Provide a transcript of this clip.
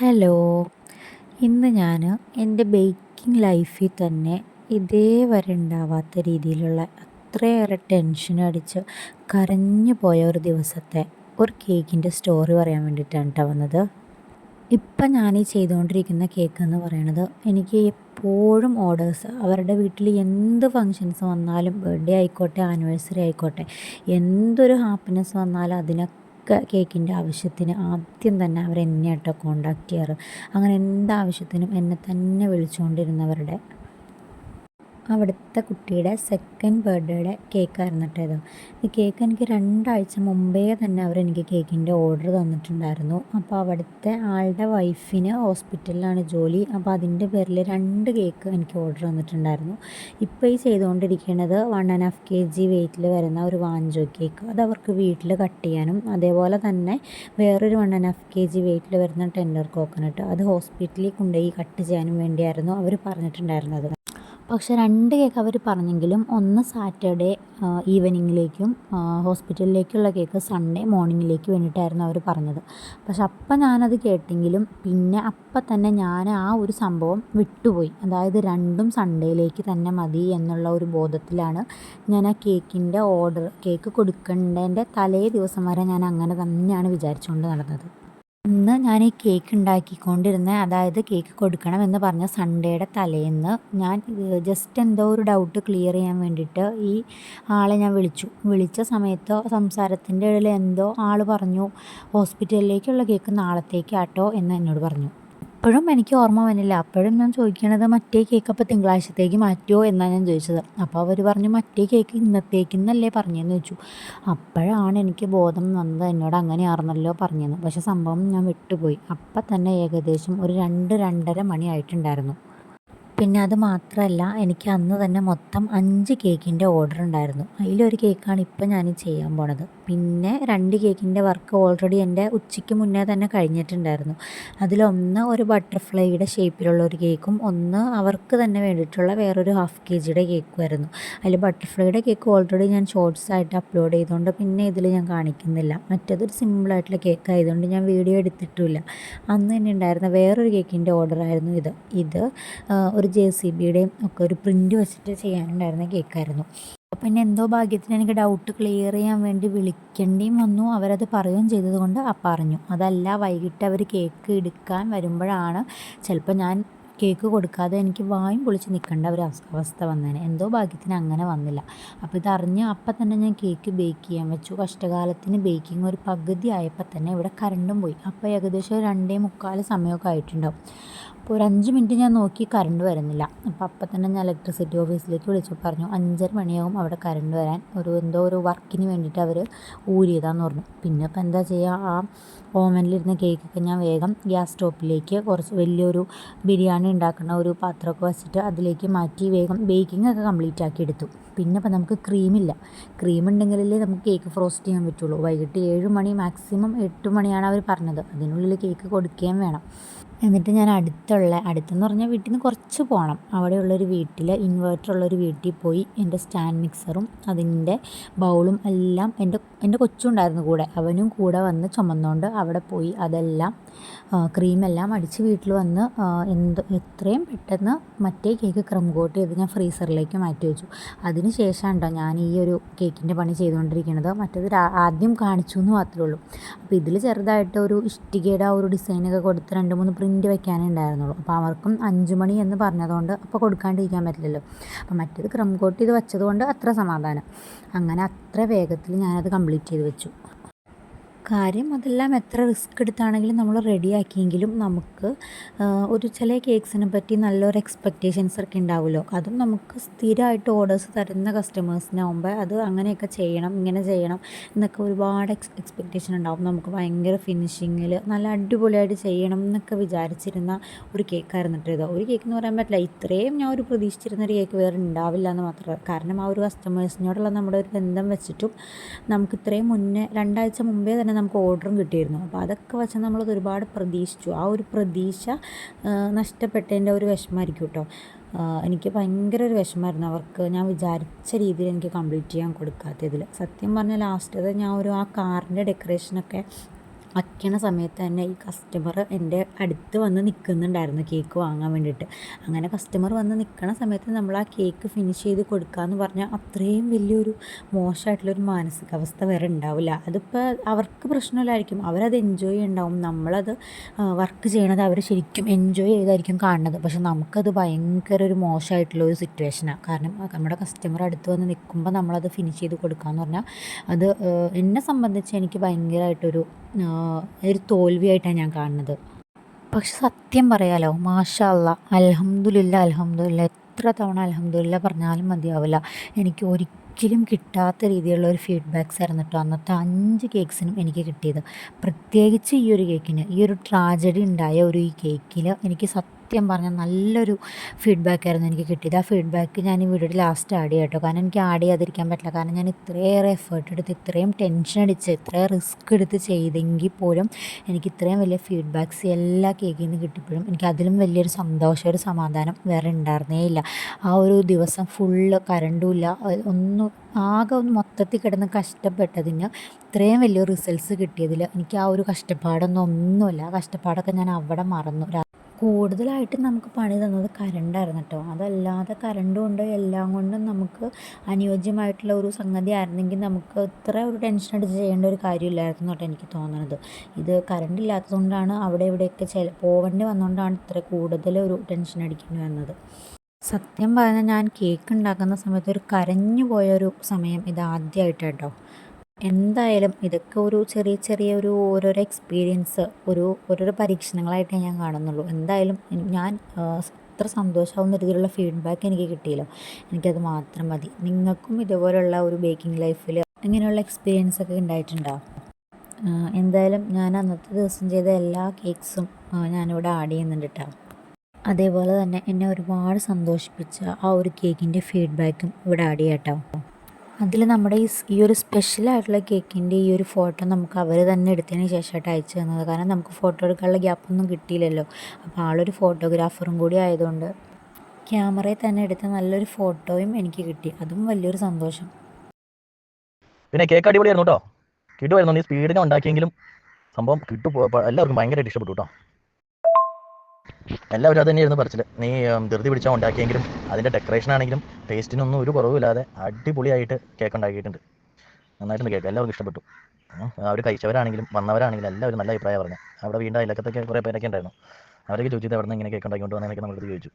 Hello. ഇന്ന് ഞാൻ എന്റെ ബേക്കിംഗ് ലൈഫിൽ തന്നെ ഇതേവരെ ഉണ്ടാവാത്ത രീതിയിലുള്ള അത്രയേറെ ടെൻഷൻ അടിച്ച് കരഞ്ഞു പോയ ഒരു ദിവസത്തെ ഒരു കേക്കിന്റെ സ്റ്റോറി പറയാൻ വേണ്ടിയിട്ടാണ് കേട്ടോ വന്നത്. ഇപ്പം ഞാൻ ഈ ചെയ്തുകൊണ്ടിരിക്കുന്ന കേക്ക് എന്ന് പറയുന്നത് എനിക്ക് എപ്പോഴും ഓർഡേഴ്സ് അവരുടെ വീട്ടിൽ എന്ത് ഫങ്ഷൻസ് വന്നാലും ബർത്ത്ഡേ ആയിക്കോട്ടെ ആനിവേഴ്സറി ആയിക്കോട്ടെ എന്തൊരു ഹാപ്പിനെസ് വന്നാലും അതിനൊക്കെ കേക്കിന്റെ ആവശ്യത്തിന് ആദ്യം തന്നെ അവർ എന്നെ കേട്ടോ കോണ്ടാക്ട് ചെയ്യാറ്. അങ്ങനെ എന്താവശ്യത്തിനും എന്നെ തന്നെ വിളിച്ചുകൊണ്ടിരുന്നവരുടെ അവിടുത്തെ കുട്ടിയുടെ സെക്കൻഡ് ബർത്ത്ഡേയുടെ കേക്കായിരുന്നു കേട്ടോ ഇത്. ഈ കേക്ക് എനിക്ക് രണ്ടാഴ്ച മുമ്പേ തന്നെ അവർ എനിക്ക് കേക്കിന്റെ ഓർഡർ തന്നിട്ടുണ്ടായിരുന്നു. അപ്പോൾ അവിടുത്തെ ആളുടെ വൈഫിന് ഹോസ്പിറ്റലിലാണ് ജോലി. അപ്പോൾ അതിന്റെ പേരിൽ രണ്ട് കേക്ക് എനിക്ക് ഓർഡർ തന്നിട്ടുണ്ടായിരുന്നു. ഇപ്പോൾ ഈ ചെയ്തുകൊണ്ടിരിക്കുന്നത് one and half K G വെയിറ്റിൽ വരുന്ന ഒരു വാഞ്ചോ കേക്ക് അത് അവർക്ക് വീട്ടിൽ കട്ട് ചെയ്യാനും അതേപോലെ തന്നെ വേറൊരു one and half K G വെയിറ്റിൽ വരുന്ന ടെൻഡർ കോക്കനട്ട് അത് ഹോസ്പിറ്റലിൽ കൊണ്ടുപോയി കട്ട് ചെയ്യാനും വേണ്ടിയായിരുന്നു അവർ പറഞ്ഞിട്ടുണ്ടായിരുന്നത്. പക്ഷെ രണ്ട് കേക്ക് അവർ പറഞ്ഞെങ്കിലും ഒന്ന് സാറ്റർഡേ ഈവനിങ്ങിലേക്കും ഹോസ്പിറ്റലിലേക്കുള്ള കേക്ക് സൺഡേ മോർണിംഗിലേക്ക് വേണ്ടിയിട്ടായിരുന്നു അവർ പറഞ്ഞത്. പക്ഷെ അപ്പം ഞാനത് കേട്ടെങ്കിലും പിന്നെ അപ്പം തന്നെ ഞാൻ ആ ഒരു സംഭവം വിട്ടുപോയി. അതായത് രണ്ടും സൺഡേയിലേക്ക് തന്നെ മതി എന്നുള്ള ഒരു ബോധത്തിലാണ് ഞാൻ ആ കേക്കിന്റെ ഓർഡർ കേക്ക് കൊടുക്കേണ്ടതിന്റെ തലേ ദിവസം വരെ ഞാൻ അങ്ങനെ തന്നെയാണ് വിചാരിച്ചുകൊണ്ട് നടന്നത്. ഇന്ന് ഞാൻ ഈ കേക്ക് ഉണ്ടാക്കിക്കൊണ്ടിരുന്ന അതായത് കേക്ക് കൊടുക്കണം എന്ന് പറഞ്ഞ സൺഡേയുടെ തലേന്ന് ഞാൻ ജസ്റ്റ് എന്തോ ഒരു ഡൗട്ട് ക്ലിയർ ചെയ്യാൻ വേണ്ടിയിട്ട് ഈ ആളെ ഞാൻ വിളിച്ചു. വിളിച്ച സമയത്ത് സംസാരത്തിന്റെ ഇടയിൽ എന്തോ ആൾ പറഞ്ഞു ഹോസ്പിറ്റലിലേക്കുള്ള കേക്ക് നാളത്തേക്കാട്ടോ എന്ന് എന്നോട് പറഞ്ഞു. അപ്പോഴും എനിക്ക് ഓർമ്മ വന്നില്ല. അപ്പോഴും ഞാൻ ചോദിക്കണത് മറ്റേ കേക്ക് അപ്പോൾ തിങ്കളാഴ്ചത്തേക്ക് മാറ്റുമോ എന്നാണ് ഞാൻ ചോദിച്ചത്. അപ്പോൾ അവർ പറഞ്ഞു മറ്റേ കേക്ക് ഇന്നത്തേക്കെന്നല്ലേ പറഞ്ഞതെന്ന് ചോദിച്ചു. അപ്പോഴാണ് എനിക്ക് ബോധം വന്നത് എന്നോട് അങ്ങനെയായിരുന്നല്ലോ പറഞ്ഞത് പക്ഷേ സംഭവം ഞാൻ വിട്ടുപോയി. അപ്പം തന്നെ ഏകദേശം ഒരു രണ്ട് രണ്ടര മണി ആയിട്ടുണ്ടായിരുന്നു പിന്നെ അത് മാത്രമല്ല എനിക്ക് അന്ന് തന്നെ മൊത്തം അഞ്ച് കേക്കിന്റെ ഓർഡർ ഉണ്ടായിരുന്നു. അതിലൊരു കേക്കാണ് ഇപ്പം ഞാൻ ചെയ്യാൻ പോണത്. പിന്നെ രണ്ട് കേക്കിന്റെ വർക്ക് ഓൾറെഡി എന്റെ ഉച്ചയ്ക്ക് മുന്നേ തന്നെ കഴിഞ്ഞിട്ടുണ്ടായിരുന്നു. അതിലൊന്ന് ഒരു ബട്ടർഫ്ലൈയുടെ ഷേപ്പിലുള്ള ഒരു കേക്കും ഒന്ന് അവർക്ക് തന്നെ വേണ്ടിയിട്ടുള്ള വേറൊരു ഹാഫ് കെ ജിയുടെ കേക്കുമായിരുന്നു. അതിൽ ബട്ടർഫ്ലൈയുടെ കേക്ക് ഓൾറെഡി ഞാൻ ഷോർട്സ് ആയിട്ട് അപ്ലോഡ് ചെയ്തുകൊണ്ട് പിന്നെ ഇതിൽ ഞാൻ കാണിക്കുന്നില്ല. മറ്റേതൊരു സിമ്പിളായിട്ടുള്ള കേക്ക് ആയതുകൊണ്ട് ഞാൻ വീഡിയോ എടുത്തിട്ടുമില്ല. അന്ന് തന്നെ ഉണ്ടായിരുന്ന വേറൊരു കേക്കിന്റെ ഓർഡർ ആയിരുന്നു ഇത് ഇത് ഒരു ജെ സി ബിയുടെയും ഒക്കെ ഒരു പ്രിന്റ് വെച്ചിട്ട് ചെയ്യാനുണ്ടായിരുന്ന കേക്കായിരുന്നു. അപ്പം പിന്നെ എന്തോ ഭാഗ്യത്തിന് എനിക്ക് ഡൗട്ട് ക്ലിയർ ചെയ്യാൻ വേണ്ടി വിളിക്കേണ്ടിയും വന്നു. അവരത് പറയുകയും ചെയ്തതുകൊണ്ട് ആ പറഞ്ഞു. അതല്ല വൈകിട്ട് അവർ കേക്ക് എടുക്കാൻ വരുമ്പോഴാണ് ചിലപ്പോൾ ഞാൻ കേക്ക് കൊടുക്കാതെ എനിക്ക് വായും പൊളിച്ച് നിൽക്കേണ്ട ഒരു അവസ്ഥ വന്നേനെ. എന്തോ ഭാഗ്യത്തിന് അങ്ങനെ വന്നില്ല. അപ്പോൾ ഇതറിഞ്ഞ് അപ്പം തന്നെ ഞാൻ കേക്ക് ബേക്ക് ചെയ്യാൻ വെച്ചു. കഷ്ടകാലത്തിന് ബേക്കിംഗ് ഒരു പകുതി ആയപ്പോൾ തന്നെ ഇവിടെ കറണ്ടും പോയി. അപ്പോൾ ഏകദേശം രണ്ടേ മുക്കാൽ സമയമൊക്കെ ആയിട്ടുണ്ടാവും. അപ്പോൾ ഒരു അഞ്ച് മിനിറ്റ് ഞാൻ നോക്കി കറണ്ട് വരുന്നില്ല. അപ്പോൾ അപ്പം തന്നെ ഞാൻ ഇലക്ട്രിസിറ്റി ഓഫീസിലേക്ക് വിളിച്ചു. പറഞ്ഞു അഞ്ചര മണിയാവും അവിടെ കറണ്ട് വരാൻ. ഒരു എന്തോ ഒരു വർക്കിന് വേണ്ടിയിട്ട് അവർ ഊരിയതാന്ന് പറഞ്ഞു. പിന്നെ അപ്പോൾ എന്താ ചെയ്യുക ആ ഓവനിലിരുന്ന കേക്കൊക്കെ ഞാൻ വേഗം ഗ്യാസ് സ്റ്റോപ്പിലേക്ക് കുറച്ച് വലിയൊരു ബിരിയാണി ഉണ്ടാക്കുന്ന ഒരു പാത്രമൊക്കെ വെച്ചിട്ട് അതിലേക്ക് മാറ്റി വേഗം ബേക്കിംഗ് ഒക്കെ കംപ്ലീറ്റ് ആക്കി എടുത്തു. പിന്നെ ഇപ്പം നമുക്ക് ക്രീമില്ല ക്രീം ഉണ്ടെങ്കിലല്ലേ നമുക്ക് കേക്ക് ഫ്രോസ്റ്റ് ചെയ്യാൻ പറ്റുള്ളൂ. വൈകിട്ട് ഏഴ് മണി മാക്സിമം എട്ട് മണിയാണ് അവർ പറഞ്ഞത്. അതിനുള്ളിൽ കേക്ക് കൊടുക്കുകയും വേണം. എന്നിട്ട് ഞാൻ അടുത്തുള്ള അടുത്തെന്ന് പറഞ്ഞാൽ വീട്ടിൽ നിന്ന് കുറച്ച് പോകണം അവിടെയുള്ളൊരു വീട്ടിൽ ഇൻവേർട്ടർ ഉള്ളൊരു വീട്ടിൽ പോയി എന്റെ സ്റ്റാൻഡ് മിക്സറും അതിന്റെ ബൗളും എല്ലാം എന്റെ എന്റെ കൊച്ചുണ്ടായിരുന്നു കൂടെ. അവനും കൂടെ വന്ന് ചുമന്നുകൊണ്ട് അവിടെ പോയി അതെല്ലാം ക്രീമെല്ലാം അടിച്ച് വീട്ടിൽ വന്ന് എന്ത് എത്രയും പെട്ടെന്ന് മറ്റേ കേക്ക് ക്രം കോട്ട് ചെയ്ത് ഞാൻ ഫ്രീസറിലേക്ക് മാറ്റി വെച്ചു. അതിന് ശേഷമാണ് കേട്ടോ ഞാൻ ഈ ഒരു കേക്കിന്റെ പണി ചെയ്തുകൊണ്ടിരിക്കുന്നത് മറ്റേത് ആദ്യം കാണിച്ചു എന്ന് മാത്രമേ ഉള്ളൂ. അപ്പോൾ ഇതിൽ ചെറുതായിട്ട് ഒരു ഇഷ്ടികയുടെ ആ ഒരു ഡിസൈനൊക്കെ കൊടുത്ത് രണ്ട് മൂന്ന് പ്രിന്റ് വെക്കാനേ ഉണ്ടായിരുന്നുള്ളൂ. അപ്പോൾ അവർക്കും അഞ്ച് മണി എന്ന് പറഞ്ഞതുകൊണ്ട് അപ്പോൾ കൊടുക്കാണ്ടിരിക്കാൻ പറ്റില്ലല്ലോ. അപ്പോൾ മറ്റേത് ക്രം കോട്ട് ഇത് വെച്ചതുകൊണ്ട് അത്ര സമാധാനം. അങ്ങനെ അത്ര വേഗത്തിൽ ഞാനത് കംപ്ലീറ്റ് ചെയ്ത് വെച്ചു. കാര്യം അതെല്ലാം എത്ര റിസ്ക് എടുത്താണെങ്കിലും നമ്മൾ റെഡിയാക്കിയെങ്കിലും നമുക്ക് ഒരു ചില കേക്ക്സിനെ പറ്റി നല്ലൊരു എക്സ്പെക്റ്റേഷൻസ് ഒക്കെ ഉണ്ടാവുമല്ലോ. അതും നമുക്ക് സ്ഥിരമായിട്ട് ഓർഡേഴ്സ് തരുന്ന കസ്റ്റമേഴ്സിനാവുമ്പോൾ അത് അങ്ങനെയൊക്കെ ചെയ്യണം ഇങ്ങനെ ചെയ്യണം എന്നൊക്കെ ഒരുപാട് എക്സ് എക്സ്പെക്റ്റേഷൻ ഉണ്ടാവും. നമുക്ക് ഭയങ്കര ഫിനിഷിങ്ങിൽ നല്ല അടിപൊളിയായിട്ട് ചെയ്യണം എന്നൊക്കെ വിചാരിച്ചിരുന്ന ഒരു കേക്കായിരുന്നു കേട്ടോ ഇത്. ഒരു കേക്ക് എന്ന് പറയാൻ പറ്റില്ല ഇത്രയും ഞാൻ ഒരു പ്രതീക്ഷിച്ചിരുന്ന ഒരു കേക്ക് വേറെ ഉണ്ടാവില്ല എന്ന് മാത്രമേ കാരണം ആ ഒരു കസ്റ്റമേഴ്സിനോടുള്ള നമ്മുടെ ഒരു ബന്ധം വെച്ചിട്ടും നമുക്ക് ഇത്രയും മുന്നേ രണ്ടാഴ്ച മുമ്പേ തന്നെ നമുക്ക് ഓർഡറും കിട്ടിയിരുന്നു. അപ്പോൾ അതൊക്കെ വെച്ച് നമ്മളത് ഒരുപാട് പ്രതീക്ഷിച്ചു. ആ ഒരു പ്രതീക്ഷ നഷ്ടപ്പെട്ടതിന്റെ ഒരു വിഷമമായിരിക്കും കേട്ടോ എനിക്ക് ഭയങ്കര ഒരു വിഷമമായിരുന്നു. അവർക്ക് ഞാൻ വിചാരിച്ച രീതിയിൽ എനിക്ക് കംപ്ലീറ്റ് ചെയ്യാൻ കൊടുക്കാത്തതിൽ. സത്യം പറഞ്ഞാൽ ലാസ്റ്റ് ഞാൻ ഒരു ആ കാറിന്റെ ഡെക്കറേഷനൊക്കെ വയ്ക്കണ സമയത്ത് തന്നെ ഈ കസ്റ്റമർ എന്റെ അടുത്ത് വന്ന് നിൽക്കുന്നുണ്ടായിരുന്നു കേക്ക് വാങ്ങാൻ വേണ്ടിയിട്ട്. അങ്ങനെ കസ്റ്റമർ വന്ന് നിൽക്കണ സമയത്ത് നമ്മൾ ആ കേക്ക് ഫിനിഷ് ചെയ്ത് കൊടുക്കുക എന്ന് പറഞ്ഞാൽ അത്രയും വലിയൊരു മോശമായിട്ടുള്ളൊരു മാനസികാവസ്ഥ വരെ ഉണ്ടാവില്ല. അതിപ്പോൾ അവർക്ക് പ്രശ്നമില്ലായിരിക്കും. അവരത് എൻജോയ് ഉണ്ടാവും നമ്മളത് വർക്ക് ചെയ്യണത് അവർ ശരിക്കും എൻജോയ് ചെയ്തായിരിക്കും കാണുന്നത്. പക്ഷെ നമുക്കത് ഭയങ്കര ഒരു മോശമായിട്ടുള്ള ഒരു സിറ്റുവേഷനാണ് കാരണം നമ്മുടെ കസ്റ്റമർ അടുത്ത് വന്ന് നിൽക്കുമ്പോൾ നമ്മളത് ഫിനിഷ് ചെയ്ത് കൊടുക്കുക എന്ന് പറഞ്ഞാൽ അത് എന്നെ സംബന്ധിച്ച് എനിക്ക് ഭയങ്കരമായിട്ടൊരു ഒരു തോൽവിയായിട്ടാണ് ഞാൻ കാണുന്നത്. പക്ഷെ സത്യം പറയാലോ മാഷാ അല്ലാ അൽഹംദുലില്ല അൽഹംദുലില്ല എത്ര തവണ അൽഹംദുലില്ല പറഞ്ഞാലും മതിയാവില്ല. എനിക്ക് ഒരിക്കലും കിട്ടാത്ത രീതിയിലുള്ള ഒരു ഫീഡ്ബാക്ക്സ് ആയിരുന്നു കേട്ടോ അന്നത്തെ അഞ്ച് കേക്ക്സിനും എനിക്ക് കിട്ടിയത്. പ്രത്യേകിച്ച് ഈ ഒരു കേക്കിന് ഈ ഒരു ട്രാജഡി ഉണ്ടായ ഒരു ഈ കേക്കിൽ എനിക്ക് സത്യം പറഞ്ഞാൽ നല്ലൊരു ഫീഡ്ബാക്ക് ആയിരുന്നു എനിക്ക് കിട്ടിയത്. ആ ഫീഡ്ബാക്ക് ഞാൻ ഈ വീഡിയോയുടെ ലാസ്റ്റ് ആഡ് ചെയ്യാം കേട്ടോ. കാരണം എനിക്ക് ആഡ് ചെയ്യാതിരിക്കാൻ പറ്റില്ല. കാരണം ഞാൻ ഇത്രയേറെ എഫേർട്ട് എടുത്ത് ഇത്രയും ടെൻഷൻ അടിച്ച് ഇത്രയും റിസ്ക് എടുത്ത് ചെയ്തെങ്കിൽ പോലും എനിക്ക് ഇത്രയും വലിയ ഫീഡ്ബാക്ക്സ് എല്ലാ കേക്കിൽ നിന്ന് കിട്ടിയപ്പോഴും എനിക്ക് അതിലും വലിയൊരു സന്തോഷം ഒരു സമാധാനം വേറെ ഉണ്ടായിരുന്നേ ഇല്ല. ആ ഒരു ദിവസം ഫുള്ള് കറണ്ടും ഇല്ല. ഒന്നും ആകെ ഒന്ന് മൊത്തത്തിൽ കിടന്ന് കഷ്ടപ്പെട്ടതിന് ഇത്രയും വലിയ റിസൾട്ട്സ് കിട്ടിയതിൽ എനിക്ക് ആ ഒരു കഷ്ടപ്പാടൊന്നും ഒന്നുമില്ല. ആ കഷ്ടപ്പാടൊക്കെ ഞാൻ അവിടെ മറന്നു. കൂടുതലായിട്ടും നമുക്ക് പണി തന്നത് കരണ്ടായിരുന്നു കേട്ടോ. അതല്ലാതെ കരണ്ട് കൊണ്ട് എല്ലാം കൊണ്ടും നമുക്ക് അനുയോജ്യമായിട്ടുള്ള ഒരു സംഗതി ആയിരുന്നെങ്കിൽ നമുക്ക് ഇത്ര ഒരു ടെൻഷൻ അടിച്ച് ചെയ്യേണ്ട ഒരു കാര്യമില്ലായിരുന്നു കേട്ടോ എനിക്ക് തോന്നുന്നത് ഇത് കറണ്ട് ഇല്ലാത്തതുകൊണ്ടാണ് അവിടെ ഇവിടെയൊക്കെ ചില പോവേണ്ടി വന്നുകൊണ്ടാണ് ഇത്ര കൂടുതൽ ഒരു ടെൻഷൻ അടിക്കേണ്ടി വന്നത്. സത്യം പറഞ്ഞാൽ ഞാൻ കേക്ക് ഉണ്ടാക്കുന്ന സമയത്ത് ഒരു കരഞ്ഞു പോയൊരു സമയം ഇത് കേട്ടോ. എന്തായാലും ഇതൊക്കെ ഒരു ചെറിയ ചെറിയ ഒരു ഓരോരോ എക്സ്പീരിയൻസ് ഒരു ഓരോരോ പരീക്ഷണങ്ങളായിട്ടേ ഞാൻ കാണുന്നുള്ളൂ. എന്തായാലും ഞാൻ അത്ര സന്തോഷമാവുന്ന രീതിയിലുള്ള ഫീഡ്ബാക്ക് എനിക്ക് കിട്ടിയല്ലോ. എനിക്കത് മാത്രം മതി. നിങ്ങൾക്കും ഇതുപോലുള്ള ഒരു ബേക്കിംഗ് ലൈഫിൽ ഇങ്ങനെയുള്ള എക്സ്പീരിയൻസ് ഒക്കെ ഉണ്ടായിട്ടുണ്ടോ? എന്തായാലും ഞാൻ അന്നത്തെ ദിവസം ചെയ്ത എല്ലാ കേക്ക്സും ഞാനിവിടെ ആഡ് ചെയ്യുന്നുണ്ട് കേട്ടോ അതേപോലെ തന്നെ എന്നെ ഒരുപാട് സന്തോഷിപ്പിച്ച ആ ഒരു കേക്കിന്റെ ഫീഡ്ബാക്കും ഇവിടെ ആഡ് ചെയ്യാം കേട്ടോ അതിൽ നമ്മുടെ ഈ ഈ ഒരു സ്പെഷ്യലായിട്ടുള്ള കേക്കിന്റെ ഈ ഒരു ഫോട്ടോ നമുക്ക് അവർ തന്നെ എടുത്തതിന് ശേഷമായിട്ട് അയച്ചു തന്നത്. കാരണം നമുക്ക് ഫോട്ടോ എടുക്കാനുള്ള ഗ്യാപ്പൊന്നും കിട്ടിയില്ലല്ലോ. അപ്പോൾ ആളൊരു ഫോട്ടോഗ്രാഫറും കൂടി ആയതുകൊണ്ട് ക്യാമറയിൽ തന്നെ എടുത്ത നല്ലൊരു ഫോട്ടോയും എനിക്ക് കിട്ടി. അതും വലിയൊരു സന്തോഷം. പിന്നെ കേക്ക് അടിപൊളിയായിരുന്നു കേട്ടോ. കിട്ടുമായിരുന്നു നീ സ്പീഡിനെ ഉണ്ടാക്കിയെങ്കിലും സംഭവം കിട്ടു എല്ലാവർക്കും ഭയങ്കരമായിട്ട് ഇഷ്ടപ്പെട്ടു കേട്ടോ. എല്ലാവരും അത് തന്നെയായിരുന്നു പറച്ചിൽ നീ ധൃതി പിടിച്ചാൽ ഉണ്ടാക്കിയെങ്കിലും അതിന്റെ ഡെക്കറേഷൻ ആണെങ്കിലും ടേസ്റ്റിനൊന്നും ഒരു കുറവുമില്ലാതെ അടിപൊളിയായിട്ട് കേക്ക് ഉണ്ടാക്കിയിട്ടുണ്ട്. നന്നായിട്ടുണ്ട് കേക്ക് എല്ലാവർക്കും ഇഷ്ടപ്പെട്ടു. അവർ കഴിച്ചവരാണെങ്കിലും വന്നവരാണെങ്കിലും എല്ലാവരും നല്ല അഭിപ്രായം പറഞ്ഞു അവിടെ വീണ്ടും അയലക്കത്തൊക്കെ കുറേ പേരൊക്കെ ഉണ്ടായിരുന്നു. അവരൊക്കെ ചോദിച്ചത് അവിടെ നിന്ന് ഇങ്ങനെ കേക്ക് ഉണ്ടാക്കിക്കൊണ്ട് വന്നതൊക്കെ നമ്മളത് ചോദിച്ചു.